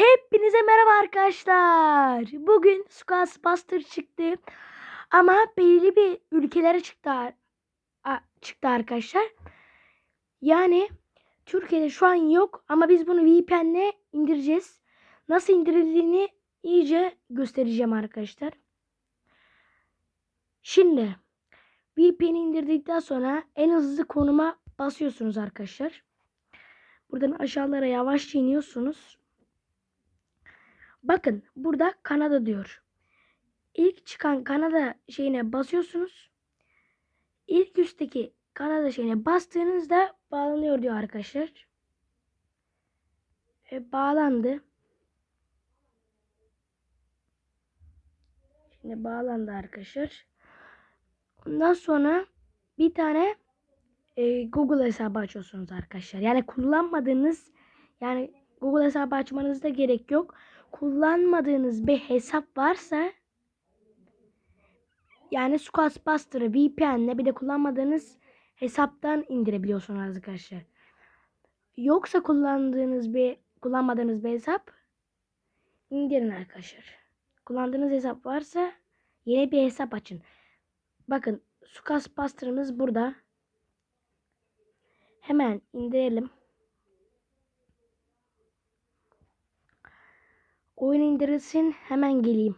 Hepinize merhaba arkadaşlar. Bugün Squash Buster çıktı. Ama belirli bir ülkelere çıktı, çıktı arkadaşlar. Yani Türkiye'de şu an yok ama biz bunu VPN'le indireceğiz. Nasıl indirildiğini iyice göstereceğim arkadaşlar. Şimdi VPN'i indirdikten sonra en hızlı konuma basıyorsunuz arkadaşlar. Buradan aşağılara yavaşça iniyorsunuz. Bakın burada Kanada diyor. İlk çıkan Kanada şeyine basıyorsunuz. İlk üstteki Kanada şeyine bastığınızda bağlanıyor diyor arkadaşlar. Ve bağlandı. Şimdi bağlandı arkadaşlar. Ondan sonra bir tane e, Google hesabı açıyorsunuz arkadaşlar. Yani kullanmadığınız yani Google hesabı açmanıza gerek yok. Kullanmadığınız bir hesap varsa yani Squash VPN'le bir de kullanmadığınız hesaptan indirebiliyorsunuz arkadaşlar. Yoksa kullandığınız bir kullanmadığınız bir hesap indirin arkadaşlar. Kullandığınız hesap varsa yeni bir hesap açın. Bakın Squash Buster'ımız burada. Hemen indirelim. Oyun indirilsin hemen geleyim.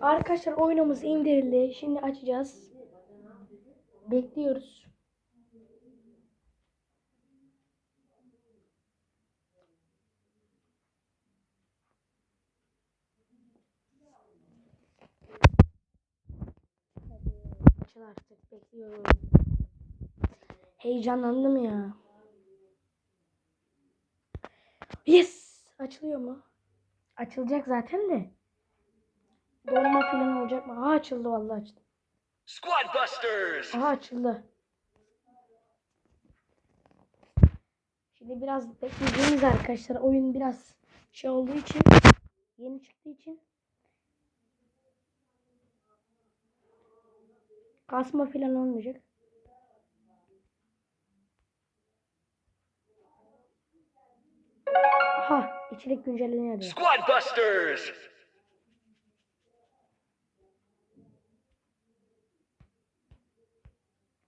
Arkadaşlar oyunumuz indirildi. Şimdi açacağız. Bekliyoruz. Artık bekliyorum. Heyecanlandım ya. Yes! Açılıyor mu? Açılacak zaten de. Dolma falan olacak mı? Aha açıldı vallahi açıldı. Squad Busters! Aha açıldı. Şimdi biraz bekleyeceğimiz arkadaşlar. Oyun biraz şey olduğu için yeni çıktığı için kasma falan olmayacak. İçerik güncelleniyor diyor. Squad Busters!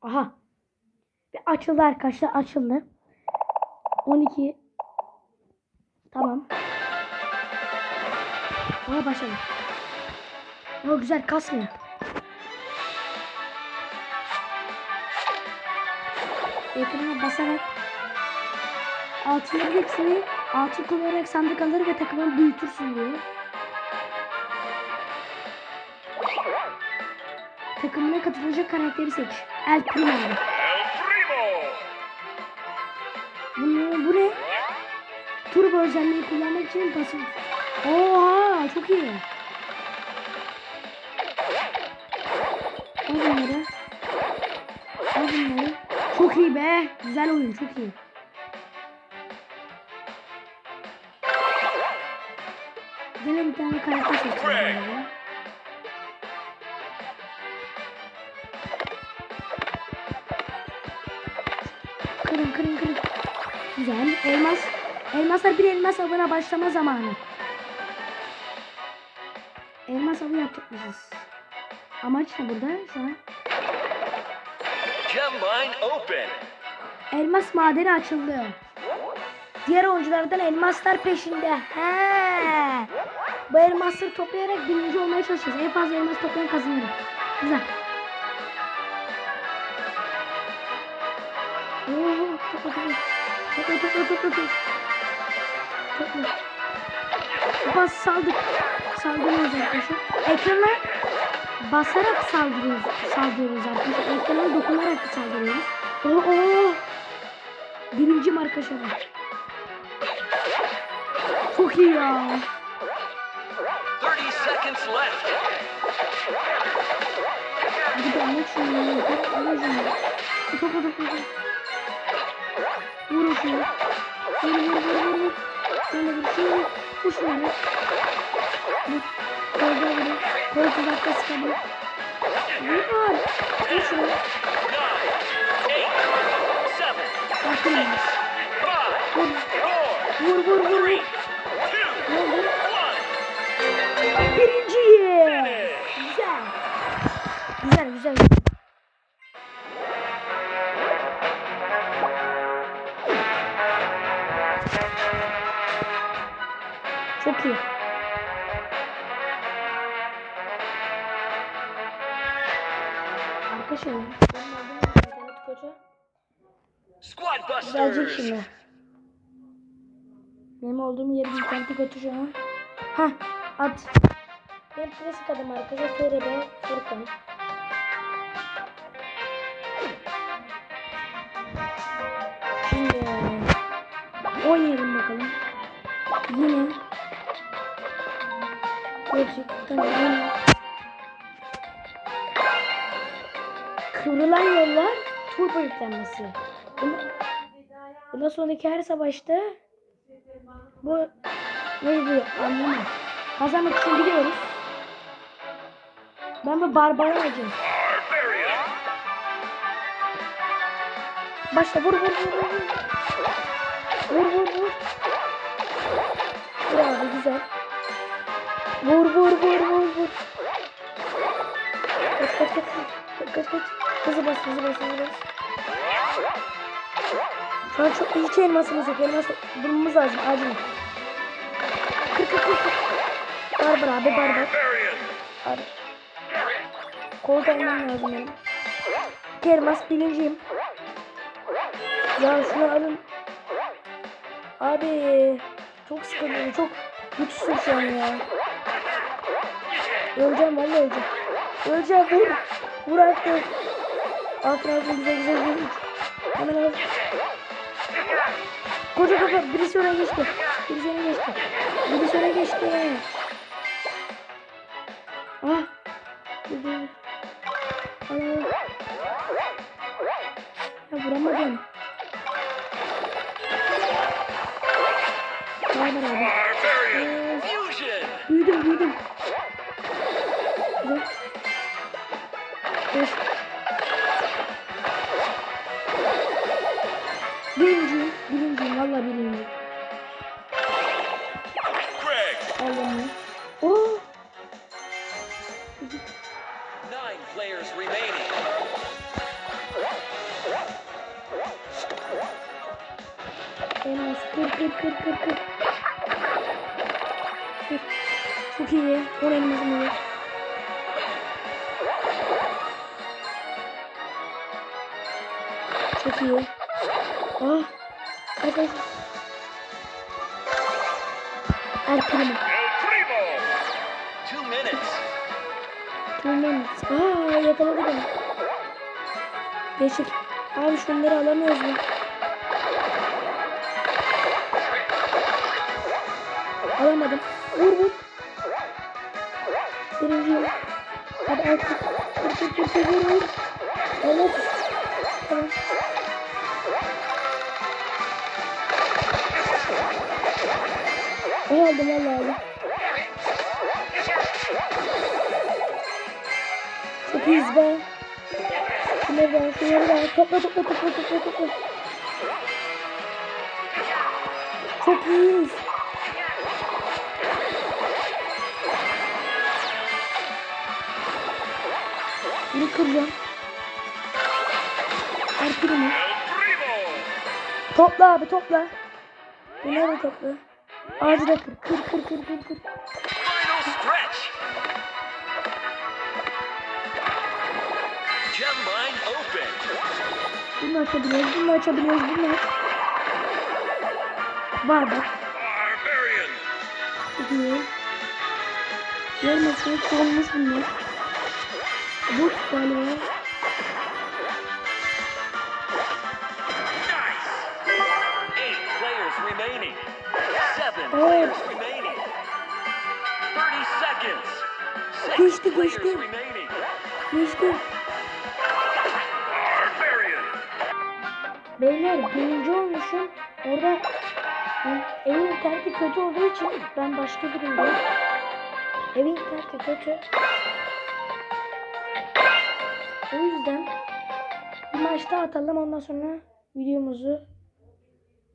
Aha. Ve açıldı arkadaşlar açıldı. 12 Tamam. Aha başladı. O güzel kasmıyor. Ekrana basarak altınların hepsini altın kullanarak sandık alır ve takımını büyütürsün diyor. Takımına katılacak karakteri seç. El Primo. El Primo! Bu ne? Bu ne? Turbo özelliği kullanmak için basın. Oha çok iyi. Al bunları. Al bunları. Çok iyi be. Güzel oyun çok iyi. Gene bir tane karakter seçeceğim. Kırın kırın kırın. Güzel. Elmas. Elmaslar bir elmas avına başlama zamanı. Elmas avı yapacakmışız. Amaç ne burada şu an? Elmas madeni açıldı. Diğer oyunculardan elmaslar peşinde. He. Bu elmasları toplayarak birinci olmaya çalışacağız. En fazla elmas toplayan kazanır. Güzel. Oo, topla topla. Topla topla topla topla. Bas saldır. Saldırıyoruz arkadaşlar. Ekrana basarak saldırıyoruz. Saldırıyoruz arkadaşlar. Ekrana dokunarak saldırıyoruz. Oo, oo. Birincim arkadaşlar. Çok iyi ya. 30 seconds left! Hadi be alın şunu. Alın şunu. Topla topla topla. Vur şunu. Vur vur vur vur. Sen de vur şunu vur. Vur şunu. Vur. Koy koy. Koy sıkabilir. Vur. Vur şunu. 9, 8, 7, Bakın. 5, Vur. 4, Vur vur vur. Vur. 3, Ne oldu? One. Birinciyiz. Finish. Güzel. Güzel güzel. Çok iyi. Koca Squad Busters. şimdi. Benim olduğum kötü şu an. Hah at. Benim klasik adım arkadaşlar FRB Furkan. Şimdi oynayalım bakalım. Yine gerçekten yine kıvrılan yollar turbo yüklenmesi. Bundan sonraki her savaşta bu ne diyor anlamam. Kazanmak için gidiyoruz. Ben bu barbar olacağım. Barbarian. Başla vur vur vur vur. vur. Vur vur vur. Abi güzel. Vur vur vur vur vur. Kaç kaç kaç. Kaç kaç. Hızlı bas hızlı bas hızlı bas. Şu an çok hiç elmasımız yok. Elmas bulmamız lazım acil. Kır kır. Barbar abi barbar. Abi. Kol gelmem lazım benim. İki elmas birinciyim. Ya şunu alın. Abi çok sıkılıyorum. Çok güçsüzüm şu an ya. Öleceğim vallahi öleceğim. Öleceğim vur. Vur artık. Altın altın güzel güzel güzel. Hemen al. Koca kafa birisi öne geçti. Birisi öne geçti. Birisi öne geçti. Ah. Dur, dur. Al al. Ya vuramadım. Beraber abi. Barbarian. Fusion. Büyüdüm büyüdüm. Kır. Çok iyi. On elimizin olur. Çok iyi. Ah. Arkadaşlar. El Primo. Two minutes. Two minutes. Aa yakaladı beni. Değişik. Abi şunları alamıyoruz mu? Alamadım. Vur vur. Birinciyim. Hadi artık. Vur vur vur vur vur. Evet. Tamam. Ne aldım valla aldım. Çok iyiyiz be. Şunları da şunları da topla topla topla topla topla. Çok iyiyiz. Kıracağım. Primo. Topla abi topla. Bunları da topla. Ağacı da kır. Kır kır kır kır kır. Bunu açabiliyoruz. Bunu açabiliyoruz. Bunu aç. Var bak. Gidiyor. Görmezsen dolmuş bunlar. Bu galiba. Nice. Eight players remaining. Seven players remaining. 30 seconds. Six Geçti, players geçti. remaining. Geçti. Barbarian. Beyler birinci olmuşum. Orada evin interneti kötü olduğu için ben başka birindeyim. Evin interneti kötü. O yüzden bir maç daha atalım ondan sonra videomuzu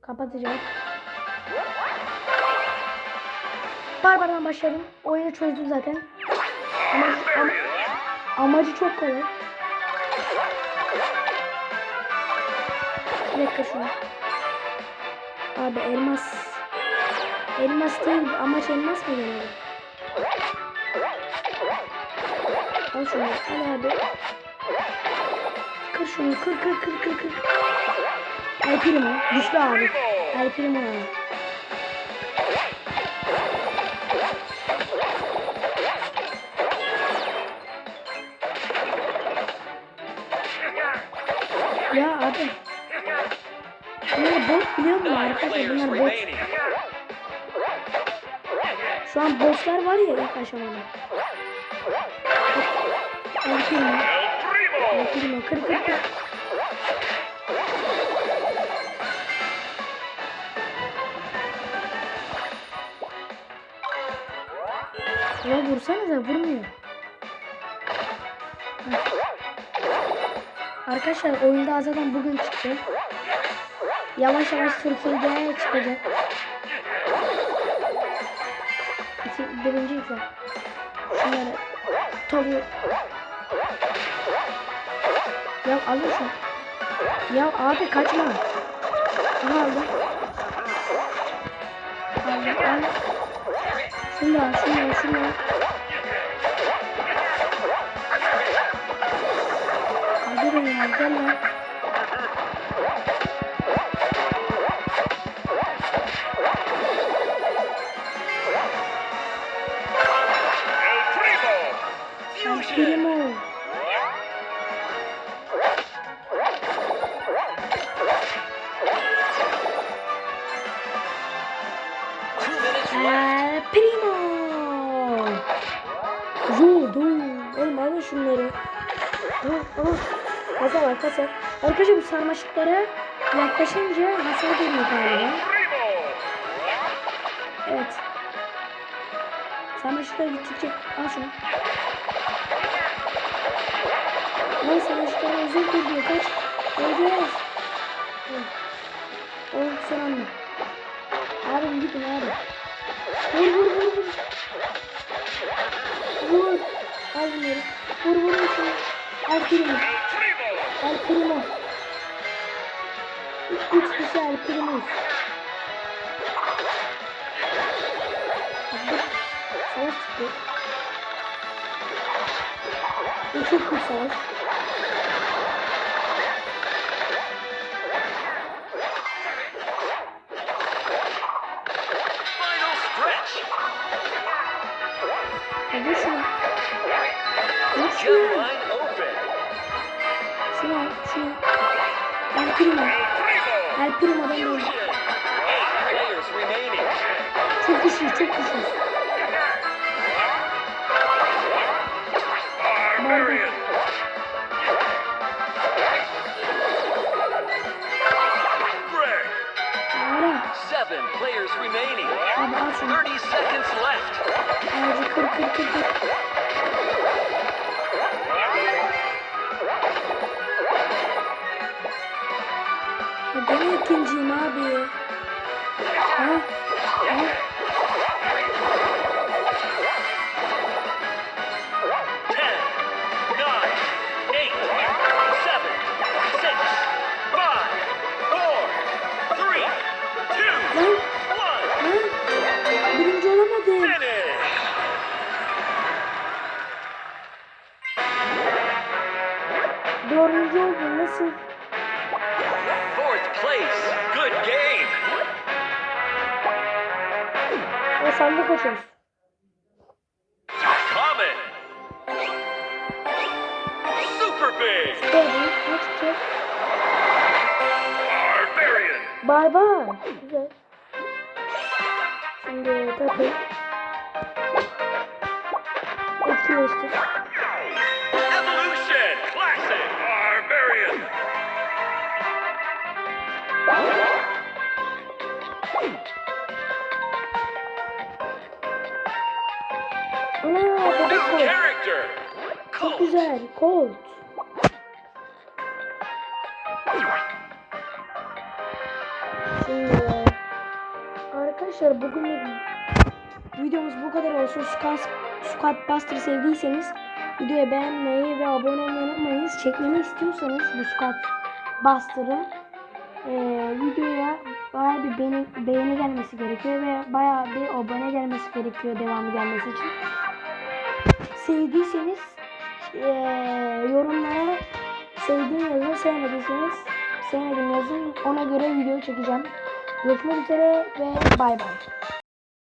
kapatacağız. Barbardan başladım. Oyunu çözdüm zaten. Amacı, ama- amacı çok kolay. Bir dakika şunu. Abi elmas. Elmas değil. Amaç elmas mı yani? Al şunu. Al abi. Kır şunu. Kır kır kır kır kır. El Primo. Güçlü abi. El Primo abi. Ya abi. Bunlar bot biliyor musun arkadaşlar? Bunlar bot. Şu an bosslar var ya ilk aşamada. El Primo. Primo. Kır kır kır. Ya vursanıza vurmuyor. Heh. Arkadaşlar oyunda zaten bugün çıktı. Yavaş yavaş Türkiye'de çıkacak. İki, birinci yükle. Şunları tavuğu. Ya alın şunu. Ya abi kaçma. Bunu aldım. Aldım al. Şunu da al, şunu da al, şunu da al. Hadi be ya gel lan. Kasa var kasa. Arkadaşlar bu sarmaşıklara yaklaşınca hasar geliyor galiba. Evet. Sarmaşıklara gittikçe al şunu. Lan sarmaşıklara özür diliyor kaç. Öleceğiz. Oh son anda. Abi gidin abi. Vur vur vur vur. Vur. Al bunları. Primo. El Primo. Üç, kişi al primo. Savaş çıktı. Çok büyük savaş. Vur şunu. Vur primo. Primo. El primo'dan değil. Fusion. Players remaining. Çok güçlü, çok güçlü. Barbarian. Seven players remaining. Abi al şunu. 30 seconds left. Ağacı kır kır kır kır. Dördüncü oldum. Nasıl? Fourth place. Good game. O sandık açıyoruz. Common. Super big. Gördüm. Ne çıkacak? Barbarian. Barbar. Güzel. Şimdi takın. Etkileştir. Güzel. Colt. Arkadaşlar bugün videomuz bu kadar olsun. Squat, Squat Buster sevdiyseniz videoyu beğenmeyi ve abone olmayı unutmayınız. Çekmemi istiyorsanız bu Squat Buster'ı eee videoya bayağı bir beğeni, beğeni gelmesi gerekiyor ve bayağı bir abone gelmesi gerekiyor devamı gelmesi için. Sevdiyseniz eee yorumlara sevdiğim yazın, sevmediyseniz sevmedim yazın. Ona göre video çekeceğim. Görüşmek üzere ve bay bay.